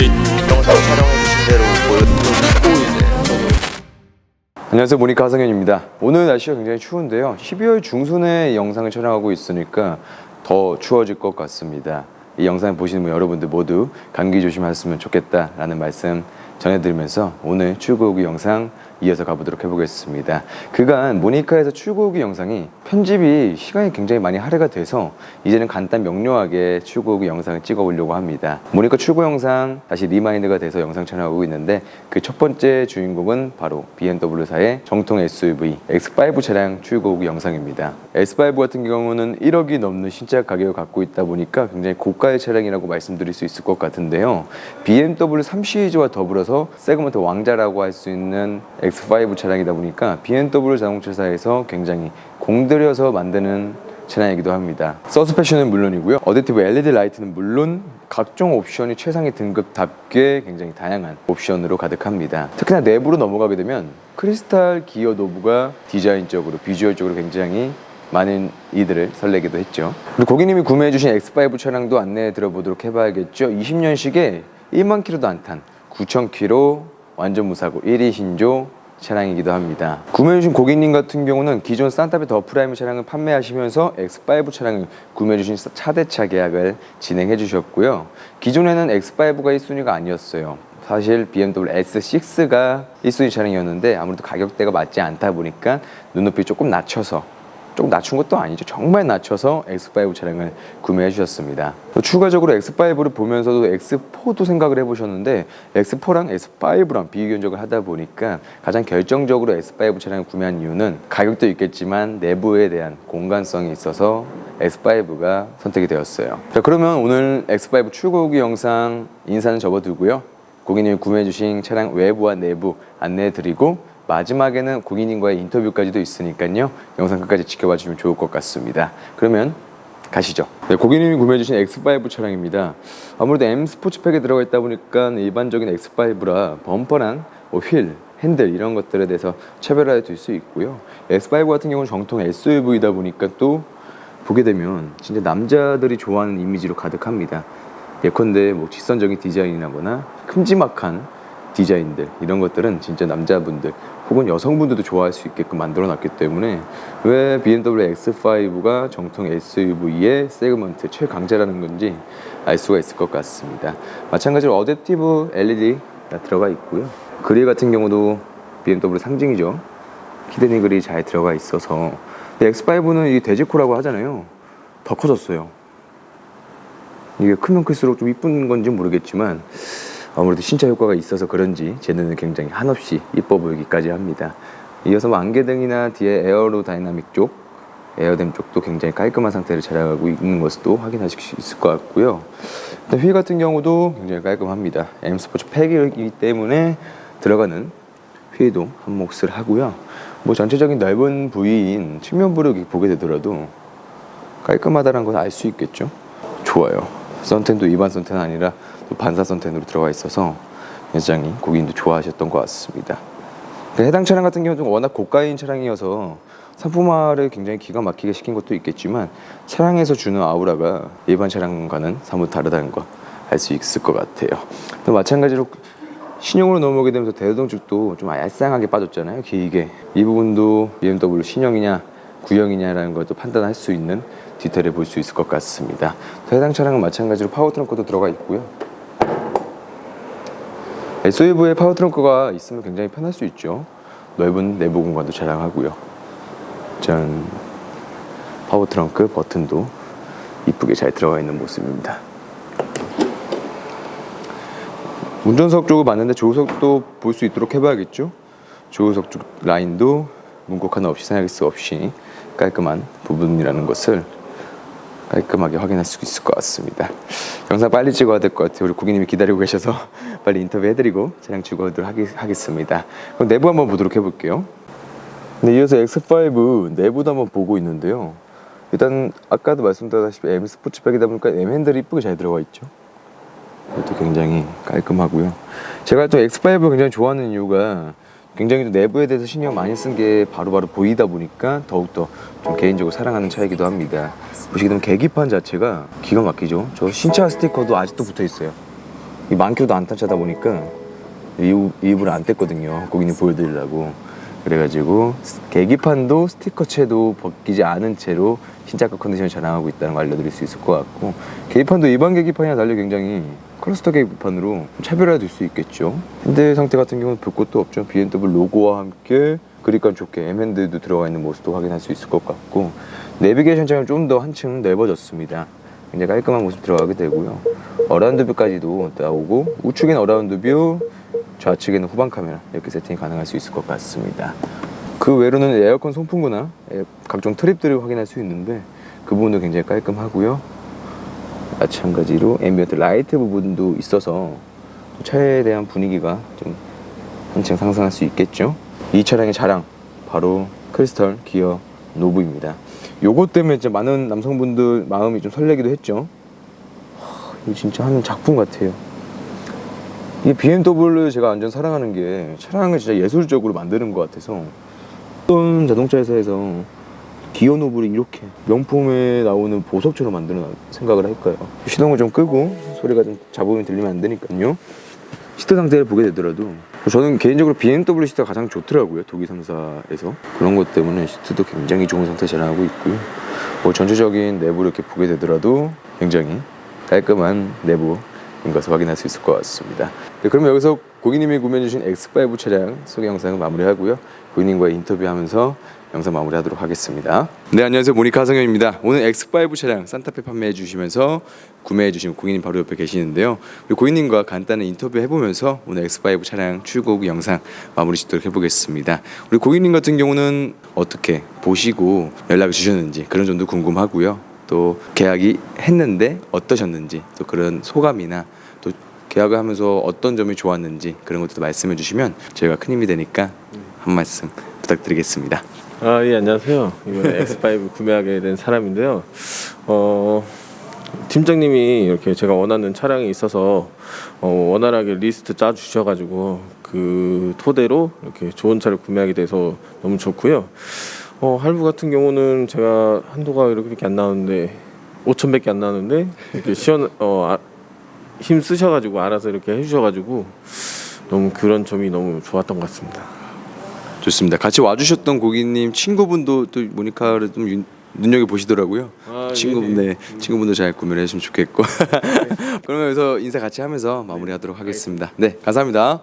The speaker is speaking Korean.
저희 영상 촬영해 주신 대로 보여드리고 이제 안녕하세요 모니카 하성현입니다. 오늘 날씨가 굉장히 추운데요. 12월 중순에 영상을 촬영하고 있으니까 더 추워질 것 같습니다. 이 영상 보시는 분 여러분들 모두 감기 조심하셨으면 좋겠다라는 말씀 전해드리면서 오늘 출고오기 영상 이어서 가보도록 해보겠습니다. 그간 모니카에서 출고오기 영상이 편집이 시간이 굉장히 많이 할애가 돼서 이제는 간단 명료하게 출고오기 영상을 찍어 보려고 합니다. 모니카 출고 영상 다시 리마인드가 돼서 영상 촬영하고 있는데 그 첫 번째 주인공은 바로 BMW사의 정통 SUV X5 차량 출고오기 영상입니다. S5 같은 경우는 1억이 넘는 신차 가격을 갖고 있다 보니까 굉장히 고가의 차량이라고 말씀드릴 수 있을 것 같은데요. BMW 3 시리즈와 더불어서 세그먼트 왕자라고 할 수 있는 X5 차량이다 보니까 BMW 자동차사에서 굉장히 공들여서 만드는 차량이기도 합니다. 서스펜션은 물론이고요. 어댑티브 LED 라이트는 물론 각종 옵션이 최상의 등급답게 굉장히 다양한 옵션으로 가득합니다. 특히나 내부로 넘어가게 되면 크리스탈 기어 노브가 디자인적으로 비주얼적으로 굉장히 많은 이들을 설레기도 했죠. 그리고 고객님이 구매해주신 X5 차량도 안내해 드려보도록 해봐야겠죠. 20년식에 1만 킬로도 안 탄 9천 킬로 완전 무사고 1위 신조 차량이기도 합니다. 구매해주신 고객님 같은 경우는 기존 산타페 더 프라임 차량을 판매하시면서 X5 차량을 구매해주신 차대차 계약을 진행해 주셨고요. 기존에는 X5가 1순위가 아니었어요. 사실 BMW S6가 1순위 차량이었는데 아무래도 가격대가 맞지 않다 보니까 눈높이 조금 낮춰서 조금 낮춘 것도 아니죠. 정말 낮춰서 X5 차량을 구매해 주셨습니다. 또 추가적으로 X5를 보면서도 X4도 생각을 해보셨는데 X4랑 S5랑 비교 견적을 하다 보니까 가장 결정적으로 S5 차량을 구매한 이유는 가격도 있겠지만 내부에 대한 공간성이 있어서 S5가 선택이 되었어요. 자, 그러면 오늘 X5 출고 후기 영상 인사는 접어두고요. 고객님이 구매해 주신 차량 외부와 내부 안내해 드리고 마지막에는 고객님과의 인터뷰까지도 있으니까요. 영상 끝까지 지켜봐 주시면 좋을 것 같습니다. 그러면 가시죠. 네, 고객님이 구매해 주신 X5 차량입니다. 아무래도 M 스포츠팩에 들어가 있다 보니까 일반적인 X5라 범퍼랑 뭐 휠, 핸들 이런 것들에 대해서 차별화해 둘수 있고요. X5 같은 경우는 정통 SUV다 보니까 또 보게 되면 진짜 남자들이 좋아하는 이미지로 가득합니다. 예컨대 뭐 직선적인 디자인이나거나 큼지막한 디자인들 이런 것들은 진짜 남자분들 혹은 여성분들도 좋아할 수 있게끔 만들어 놨기 때문에 왜 BMW X5가 정통 SUV의 세그먼트 최강자라는 건지 알 수가 있을 것 같습니다. 마찬가지로 어댑티브 LED가 들어가 있고요. 그릴 같은 경우도 BMW 상징이죠. 히드니 그릴이 잘 들어가 있어서 근데 X5는 이 돼지코라고 하잖아요. 더 커졌어요. 이게 크면 클수록 좀 이쁜 건지 모르겠지만 아무래도 신차 효과가 있어서 그런지 제 눈은 굉장히 한없이 이뻐 보이기까지 합니다. 이어서 뭐 안개등이나 뒤에 에어로 다이나믹 쪽, 에어댐 쪽도 굉장히 깔끔한 상태를 자랑하고 있는 것도 확인하실 수 있을 것 같고요. 일단 휠 같은 경우도 굉장히 깔끔합니다. M 스포츠 팩이기 때문에 들어가는 휠도 한 몫을 하고요. 뭐 전체적인 넓은 부위인 측면 부력이 보게 되더라도 깔끔하다는 걸 알 수 있겠죠. 좋아요. 선텐도 일반 선텐 아니라 또 반사 선 텐으로 들어가 있어서 굉장히 고객님도 좋아하셨던 것 같습니다. 근데 해당 차량 같은 경우는 워낙 고가인 차량이어서 상품화를 굉장히 기가 막히게 시킨 것도 있겠지만 차량에서 주는 아우라가 일반 차량과는 사뭇 다르다는 거알수 있을 것 같아요. 또 마찬가지로 신형으로 넘어오게 되면서 대동 쪽도 좀 얄쌍하게 빠졌잖아요. 길게 이 부분도 BMW 신형이냐 구형이냐라는 것도 판단할 수 있는 디테일을 볼 수 있을 것 같습니다. 해당 차량은 마찬가지로 파워 트렁크도 들어가 있고요. SUV에 파워 트렁크가 있으면 굉장히 편할 수 있죠. 넓은 내부 공간도 자랑하고요. 짠 파워 트렁크 버튼도 이쁘게 잘 들어가 있는 모습입니다. 운전석 쪽을 봤는데 조수석도 볼 수 있도록 해봐야겠죠. 조수석 쪽 라인도 문콕 하나 없이 생각할 없이 깔끔한 부분이라는 것을 깔끔하게 확인할 수 있을 것 같습니다. 영상 빨리 찍어야 될 것 같아요. 우리 고객님이 기다리고 계셔서 빨리 인터뷰 해드리고 차량 찍어도록 하기, 하겠습니다. 그럼 내부 한번 보도록 해볼게요. 네, 이어서 X5 내부도 한번 보고 있는데요. 일단 아까도 말씀드렸다시피 M 스포츠백이다 보니까 M 핸들이 이쁘게 잘 들어가 있죠. 이것도 굉장히 깔끔하고요. 제가 또 X5를 굉장히 좋아하는 이유가 굉장히 또 내부에 대해서 신경 많이 쓴 게 바로바로 보이다 보니까 더욱더 좀 개인적으로 사랑하는 차이기도 합니다. 보시게 되면 계기판 자체가 기가 막히죠. 저 신차 스티커도 아직도 붙어 있어요. 이 많게도 안 타차다 보니까 이 일부러 안 뗐거든요. 고객님 보여드리려고. 그래가지고 계기판도 스티커체도 벗기지 않은 채로 신작가 컨디션을 자랑하고 있다는 걸 알려드릴 수 있을 것 같고 계기판도 일반 계기판이나 달리 굉장히 클러스터 계기판으로 차별화될 수 있겠죠. 현대 상태 같은 경우는 볼 것도 없죠. BMW 로고와 함께 그립감 좋게 M핸드도 들어가 있는 모습도 확인할 수 있을 것 같고 내비게이션 창은 좀더 한층 넓어졌습니다. 굉장히 깔끔한 모습 들어가게 되고요. 어라운드 뷰까지도 나오고 우측에는 어라운드 뷰, 좌측에는 후방 카메라 이렇게 세팅이 가능할 수 있을 것 같습니다. 그 외로는 에어컨 송풍구나 에- 각종 트립들을 확인할 수 있는데 그 부분도 굉장히 깔끔하고요. 마찬가지로 앰비언트 라이트 부분도 있어서 차에 대한 분위기가 좀 한층 상승할 수 있겠죠. 이 차량의 자랑 바로 크리스털 기어 노브입니다. 요것 때문에 진짜 많은 남성분들 마음이 좀 설레기도 했죠. 하, 이거 진짜 한 작품 같아요. 이 BMW를 제가 완전 사랑하는 게 차량을 진짜 예술적으로 만드는 것 같아서 어떤 자동차 회사에서 기어 노브를 이렇게 명품에 나오는 보석처럼 만드는 생각을 할까요? 시동을 좀 끄고 소리가 좀 잡으면 들리면 안 되니까요. 시트 상태를 보게 되더라도 저는 개인적으로 BMW 시트가 가장 좋더라고요 독일 3사에서. 그런 것 때문에 시트도 굉장히 좋은 상태 자랑하고 있고요. 뭐 전체적인 내부를 이렇게 보게 되더라도 굉장히 깔끔한 내부인 것을 확인할 수 있을 것 같습니다. 네, 그러면 여기서 고객님이 구매해 주신 X5 차량 소개 영상을 마무리하고요. 고객님과 인터뷰하면서 영상 마무리하도록 하겠습니다. 네 안녕하세요 모니카 하성현입니다. 오늘 X5 차량 산타페 판매해 주시면서 구매해 주신 고객님 바로 옆에 계시는데요. 우리 고객님과 간단한 인터뷰 해보면서 오늘 X5 차량 출고 후 영상 마무리 짓도록 해보겠습니다. 우리 고객님 같은 경우는 어떻게 보시고 연락을 주셨는지 그런 점도 궁금하고요. 또 계약이 했는데 어떠셨는지 또 그런 소감이나 또 계약을 하면서 어떤 점이 좋았는지 그런 것도 말씀해 주시면 저희가 큰 힘이 되니까 한 말씀 부탁드리겠습니다. 아, 예, 안녕하세요. 이번에 X5 구매하게 된 사람인데요. 어, 팀장님이 이렇게 제가 원하는 차량이 있어서 어, 원활하게 리스트 짜 주셔 가지고 그 토대로 이렇게 좋은 차를 구매하게 돼서 너무 좋고요. 어, 할부 같은 경우는 제가 한도가 이렇게밖에 안 나오는데 5천밖에 안 나오는데 이렇게 시원 어, 아, 힘 쓰셔 가지고 알아서 이렇게 해 주셔 가지고 너무 그런 점이 너무 좋았던 것 같습니다. 좋습니다. 같이 와주셨던 고객님 친구분도 또 모니카를 좀 윤- 눈여겨 보시더라고요. 아, 친구분, 네네. 네, 친구분도 잘 구매를 해주시면 좋겠고. 그러면 여기서 인사 같이 하면서 마무리하도록 하겠습니다. 네, 감사합니다.